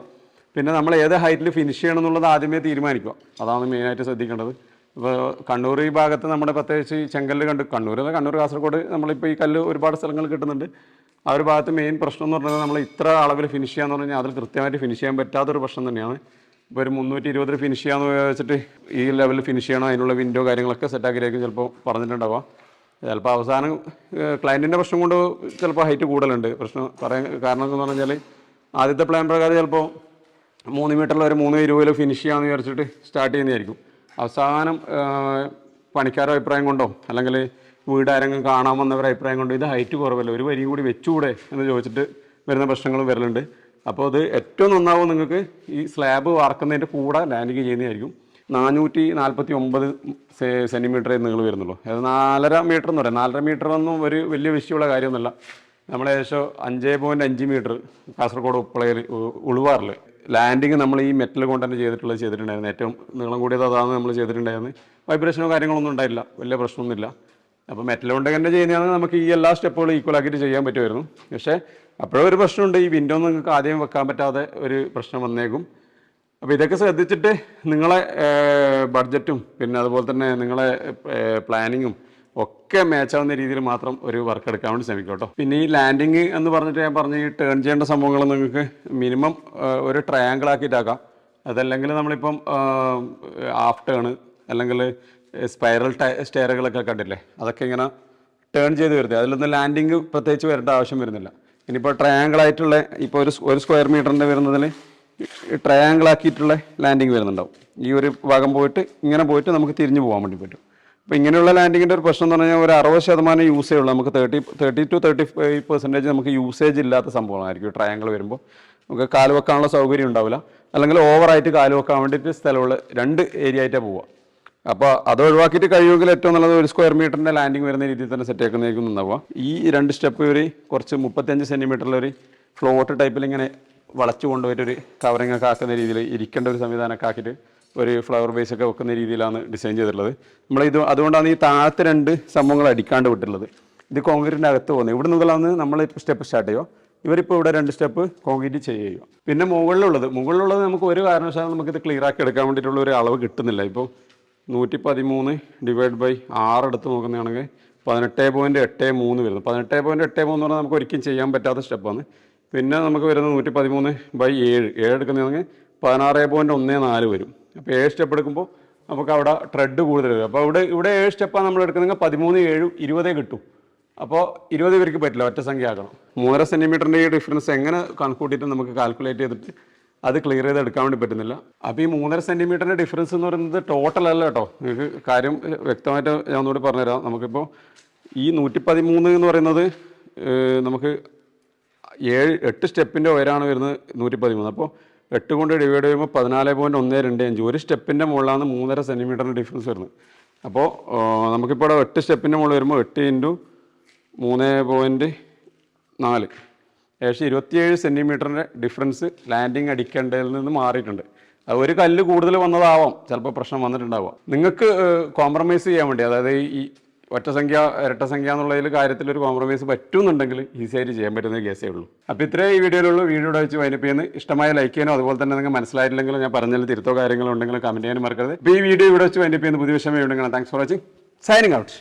പിന്നെ നമ്മൾ ഏത് ഹൈറ്റിൽ ഫിനിഷ് ചെയ്യണം എന്നുള്ളത് ആദ്യമേ തീരുമാനിക്കുക. അതാണ് മെയിനായിട്ട് ശ്രദ്ധിക്കേണ്ടത്. ഇപ്പോൾ കണ്ണൂർ ഈ ഭാഗത്ത് നമ്മുടെ പ്രത്യേകിച്ച് ചെങ്കല്ല് കണ്ട് കണ്ണൂർ കണ്ണൂർ കാസർഗോഡ് നമ്മളിപ്പോൾ ഈ കല്ല് ഒരുപാട് സ്ഥലങ്ങൾ കിട്ടുന്നുണ്ട്. ആ ഒരു ഭാഗത്ത് മെയിൻ പ്രശ്നം എന്ന് പറഞ്ഞാൽ നമ്മൾ ഇത്ര അളവിൽ ഫിനിഷ് ചെയ്യാന്ന് പറഞ്ഞു കഴിഞ്ഞാൽ അതിൽ കൃത്യമായിട്ട് ഫിനിഷ് ചെയ്യാൻ പറ്റാത്തൊരു പ്രശ്നം തന്നെയാണ്. ഇപ്പോൾ ഒരു മുന്നൂറ്റി ഇരുപതിൽ ഫിനിഷ് ചെയ്യാമെന്ന് വെച്ചിട്ട് ഈ ലെവലിൽ ഫിനിഷ് ചെയ്യണം അതിനുള്ള വിൻഡോ കാര്യങ്ങളൊക്കെ സെറ്റാക്കിയിരിക്കും ചിലപ്പോൾ പറഞ്ഞിട്ടുണ്ടാവുക. ചിലപ്പോൾ അവസാനം ക്ലയന്റിന്റെ പ്രശ്നം കൊണ്ട് ചിലപ്പോൾ ഹൈറ്റ് കൂടുതലുണ്ട്. പ്രശ്നം പറയാൻ കാരണം എന്ന് പറഞ്ഞാൽ ആദ്യത്തെ പ്ലാൻ പ്രകാരം ചിലപ്പോൾ മൂന്ന് മീറ്ററിൽ ഒരു മൂന്ന് ഇരുപതിൽ ഫിനിഷ് ചെയ്യാമെന്ന് വിചാരിച്ചിട്ട് സ്റ്റാർട്ട് ചെയ്യുന്നതായിരിക്കും. അവസാനം പണിക്കാരുടെ അഭിപ്രായം കൊണ്ടോ അല്ലെങ്കിൽ വീട് ആരെങ്കിലും കാണാൻ വന്നവരുടെ അഭിപ്രായം കൊണ്ടോ ഇത് ഹൈറ്റ് കുറവല്ല? ഒരു വരി കൂടി വെച്ചുകൂടെ എന്ന് ചോദിച്ചിട്ട് വരുന്ന പ്രശ്നങ്ങളും വരലുണ്ട്. അപ്പോൾ അത് ഏറ്റവും നന്നാവും നിങ്ങൾക്ക് ഈ സ്ലാബ് വാർക്കുന്നതിന്റെ കൂടെ ലാൻഡിങ് ചെയ്യുന്നതായിരിക്കും. നാനൂറ്റി നാൽപ്പത്തി ഒമ്പത് സെന്റിമീറ്ററേ നിങ്ങൾ വരുന്നുള്ളൂ. അത് നാലര മീറ്റർ എന്ന് പറയാം. നാലര മീറ്റർ ഒന്നും ഒരു വലിയ വിഷയമുള്ള കാര്യമൊന്നുമല്ല. നമ്മൾ ഏകദേശം അഞ്ച് പോയിന്റ് അഞ്ച് മീറ്റർ കാസർഗോഡ് ഉപ്പളയിൽ ഉളുവാറിൽ ലാൻഡിങ് നമ്മൾ ഈ മെറ്റൽ കൊണ്ട് തന്നെ ചെയ്തിട്ടുള്ളത് ചെയ്തിട്ടുണ്ടായിരുന്നു. ഏറ്റവും നീളം കൂടിയത് അതാണ് നമ്മൾ ചെയ്തിട്ടുണ്ടായിരുന്നത്. വൈബ്രേഷനോ കാര്യങ്ങളൊന്നും ഉണ്ടായില്ല വലിയ പ്രശ്നമൊന്നുമില്ല. അപ്പോൾ മെറ്റൽ കൊണ്ട് തന്നെ ചെയ്യുന്നതാണ് നമുക്ക് ഈ എല്ലാ സ്റ്റെപ്പുകളും ഈക്വൽ ആക്കിയിട്ട് ചെയ്യാൻ പറ്റുമായിരുന്നു. പക്ഷേ അപ്പോഴും ഒരു പ്രശ്നമുണ്ട്. ഈ വിൻഡോ നിങ്ങൾക്ക് ആദ്യം വെക്കാൻ പറ്റാതെ ഒരു പ്രശ്നം വന്നേക്കും. അപ്പോൾ ഇതൊക്കെ ശ്രദ്ധിച്ചിട്ട് നിങ്ങളെ ബഡ്ജറ്റും പിന്നെ അതുപോലെ തന്നെ നിങ്ങളെ പ്ലാനിങ്ങും ഒക്കെ മാച്ചാവുന്ന രീതിയിൽ മാത്രം ഒരു വർക്ക് എടുക്കാൻ വേണ്ടി ശ്രമിക്കും കേട്ടോ. പിന്നെ ഈ ലാൻഡിങ് എന്ന് പറഞ്ഞിട്ട് ഞാൻ പറഞ്ഞ ഈ ടേൺ ചെയ്യേണ്ട സംഭവങ്ങൾ നിങ്ങൾക്ക് മിനിമം ഒരു ട്രയാങ്കിൾ ആക്കിയിട്ടാക്കാം. അതല്ലെങ്കിൽ നമ്മളിപ്പം ഹാഫ് ടേൺ അല്ലെങ്കിൽ സ്പൈറൽ സ്റ്റെയറുകളൊക്കെ കണ്ടില്ലേ? അതൊക്കെ ഇങ്ങനെ ടേൺ ചെയ്ത് വരുന്നത് അതിലൊന്നും ലാൻഡിങ് പ്രത്യേകിച്ച് വരേണ്ട ആവശ്യം വരുന്നില്ല. ഇനിയിപ്പോൾ ട്രയാങ്കിൾ ആയിട്ടുള്ള ഇപ്പോൾ ഒരു ഒരു സ്ക്വയർ മീറ്ററിന്റെ വരുന്നതിൽ ട്രയാങ്കിൾ ആക്കിയിട്ടുള്ള ലാൻഡിങ് വരുന്നുണ്ടാവും. ഈ ഒരു ഭാഗം പോയിട്ട് ഇങ്ങനെ പോയിട്ട് നമുക്ക് തിരിഞ്ഞു പോകാൻ വേണ്ടി പറ്റും. അപ്പോൾ ഇങ്ങനെയുള്ള ലാൻഡിങ്ങിന്റെ ഒരു പ്രശ്നം എന്ന് പറഞ്ഞാൽ ഒരു അറുപത് ശതമാനം യൂസേ ഉള്ളൂ നമുക്ക് thirty thirty two thirty five percentage നമുക്ക് യൂസേജ് ഇല്ലാത്ത സംഭവമായിരിക്കും ട്രയാങ്കിൾ വരുമ്പോൾ. നമുക്ക് കാൽ വെക്കാനുള്ള സൗകര്യം ഉണ്ടാവില്ല. അല്ലെങ്കിൽ ഓവറായിട്ട് കാൽ വെക്കാൻ വേണ്ടിയിട്ട് സ്ഥലമുള്ള രണ്ട് ഏരിയ ആയിട്ടാണ് പോവുക. അപ്പോൾ അത് ഒഴിവാക്കിയിട്ട് കഴിയുമെങ്കിൽ ഏറ്റവും നല്ലത് ഒരു സ്ക്വയർ മീറ്ററിന്റെ ലാൻഡിങ് വരുന്ന രീതിയിൽ തന്നെ സെറ്റ് ആക്കുന്നതായിരിക്കും നന്നാവുക. ഈ രണ്ട് സ്റ്റെപ്പ് ഒരു കുറച്ച് മുപ്പത്തഞ്ച് സെന്റിമീറ്ററിൽ ഒരു ഫ്ലോട്ട് ടൈപ്പിൽ ഇങ്ങനെ വളച്ചു കൊണ്ടുപോയിട്ട് ഒരു കവറിങ് ഒക്കെ ആക്കുന്ന രീതിയിൽ ഇരിക്കേണ്ട ഒരു സംവിധാനമൊക്കെ ആക്കിയിട്ട് ഒരു ഫ്ലവർ ബേസ് ഒക്കെ വെക്കുന്ന രീതിയിലാണ് ഡിസൈൻ ചെയ്തിട്ടുള്ളത്. നമ്മൾ ഇത് അതുകൊണ്ടാണ് ഈ താഴത്തെ രണ്ട് സംഭവങ്ങൾ അടിക്കാണ്ട് വിട്ടിട്ടുള്ളത്. ഇത് കോൺക്രീറ്റിന്റെ അകത്ത് പോകുന്നത്. ഇവിടെ മുതലാണ് നമ്മൾ ഇപ്പോൾ സ്റ്റെപ്പ് സ്റ്റാർട്ട് ചെയ്യുക. ഇവരിപ്പോൾ ഇവിടെ രണ്ട് സ്റ്റെപ്പ് കോൺക്രീറ്റ് ചെയ്യുക. പിന്നെ മുകളിലുള്ളത്. മുകളിലുള്ളത് നമുക്ക് ഒരു കാരണവശാലും നമുക്കിത് ക്ലിയർ ആക്കി എടുക്കാൻ വേണ്ടിയിട്ടുള്ള ഒരു അളവ് കിട്ടുന്നില്ല. ഇപ്പോൾ നൂറ്റി പതിമൂന്ന് ഡിവൈഡ് ബൈ ആറ് എടുത്ത് നോക്കുന്നതാണെങ്കിൽ പതിനെട്ട് പോയിന്റ് എട്ട് മൂന്ന് വരുന്നു. പതിനെട്ട് പോയിന്റ് എട്ട് മൂന്ന് പറഞ്ഞാൽ നമുക്ക് ഒരിക്കലും ചെയ്യാൻ പറ്റാത്ത സ്റ്റെപ്പാണ് പിന്നെ നമുക്ക് വരുന്നത് നൂറ്റി പതിമൂന്ന് ബൈ ഏഴ്. ഏഴ് എടുക്കുന്നതെങ്കിൽ പതിനാറ് പോയിന്റ് ഒന്ന് നാല് വരും. അപ്പോൾ ഏഴ് സ്റ്റെപ്പ് എടുക്കുമ്പോൾ നമുക്ക് അവിടെ ട്രെഡ് കൂടുതൽ വരും. അപ്പോൾ ഇവിടെ ഇവിടെ ഏഴ് സ്റ്റെപ്പാണ് നമ്മൾ എടുക്കുന്നതെങ്കിൽ പതിമൂന്ന് ഏഴ് ഇരുപതേ കിട്ടും. അപ്പോൾ ഇരുപത് പേർക്ക് പറ്റില്ല ഒറ്റ സംഖ്യ ആക്കണം മൂന്നര സെന്റിമീറ്ററിന്റെ ഈ ഡിഫറൻസ് എങ്ങനെ കണക്കൂട്ടിയിട്ട് നമുക്ക് കാൽക്കുലേറ്റ് ചെയ്തിട്ട് അത് ക്ലിയർ ചെയ്ത് എടുക്കാൻ വേണ്ടി പറ്റുന്നില്ല. അപ്പോൾ ഈ മൂന്നര സെന്റിമീറ്ററിന്റെ ഡിഫറൻസ് എന്ന് പറയുന്നത് ടോട്ടൽ അല്ല കേട്ടോ. നിങ്ങൾക്ക് കാര്യം വ്യക്തമായിട്ട് ഞാൻ ഒന്നുകൂടി പറഞ്ഞുതരാം. നമുക്കിപ്പോൾ ഈ നൂറ്റി പതിമൂന്ന് എന്ന് പറയുന്നത് നമുക്ക് ഏഴ് എട്ട് സ്റ്റെപ്പിന്റെ ഉയരമാണ് വരുന്നത് നൂറ്റി പതിമൂന്ന് അപ്പോൾ എട്ട് കൊണ്ട് ഡിവൈഡ് ചെയ്യുമ്പോൾ പതിനാല് പോയിന്റ് ഒന്ന് രണ്ട് അഞ്ച്. ഒരു സ്റ്റെപ്പിന്റെ മുകളിലാണ് മൂന്നര സെന്റിമീറ്ററിന്റെ ഡിഫറൻസ് വരുന്നത്. അപ്പോൾ നമുക്കിപ്പോൾ എട്ട് സ്റ്റെപ്പിന്റെ മുകളിൽ വരുമ്പോൾ എട്ട് ഇന്റു മൂന്ന് പോയിന്റ് നാല്. ഏകദേശം ഇരുപത്തിയേഴ് സെന്റിമീറ്ററിന്റെ ഡിഫറൻസ് ലാൻഡിങ് അടിക്കേണ്ടതിൽ നിന്ന് മാറിയിട്ടുണ്ട്. അത് ഒരു കല്ല് കൂടുതൽ വന്നതാവാം. ചിലപ്പോൾ പ്രശ്നം വന്നിട്ടുണ്ടാവാം. നിങ്ങൾക്ക് കോംപ്രമൈസ് ചെയ്യാൻ വേണ്ടി അതായത് ഈ ഒറ്റ സംഖ്യ ഇരട്ട സംഖ്യ എന്നുള്ളതിൽ കാര്യത്തിൽ ഒരു കോംപ്രമൈസ് പറ്റുമെന്നുണ്ടെങ്കിൽ ഈസി ആയിട്ട് ചെയ്യാൻ പറ്റുന്ന കേസേ ഉള്ളൂ. അപ്പോൾ ഇത്രേ ഈ വീഡിയോയിലുള്ളൂ. വീഡിയോ വെച്ച് വൈനപ്പിയെന്ന് ഇഷ്ടമായ ലൈക്ക് ചെയ്യാനോ അതുപോലെ തന്നെ നിങ്ങൾക്ക് മനസ്സിലായില്ലെങ്കിലും ഞാൻ പറഞ്ഞതിൽ തിരുത്തോ കാര്യങ്ങളോ കമന്റ് ചെയ്യാനും മറക്കരുത്. ഇപ്പോൾ ഈ വീഡിയോ ഇവിടെ വെച്ച് വൈനപ്പിയെന്ന് പുതിയ വിഷയം ഉണ്ടെങ്കിൽ thanks for watching signing out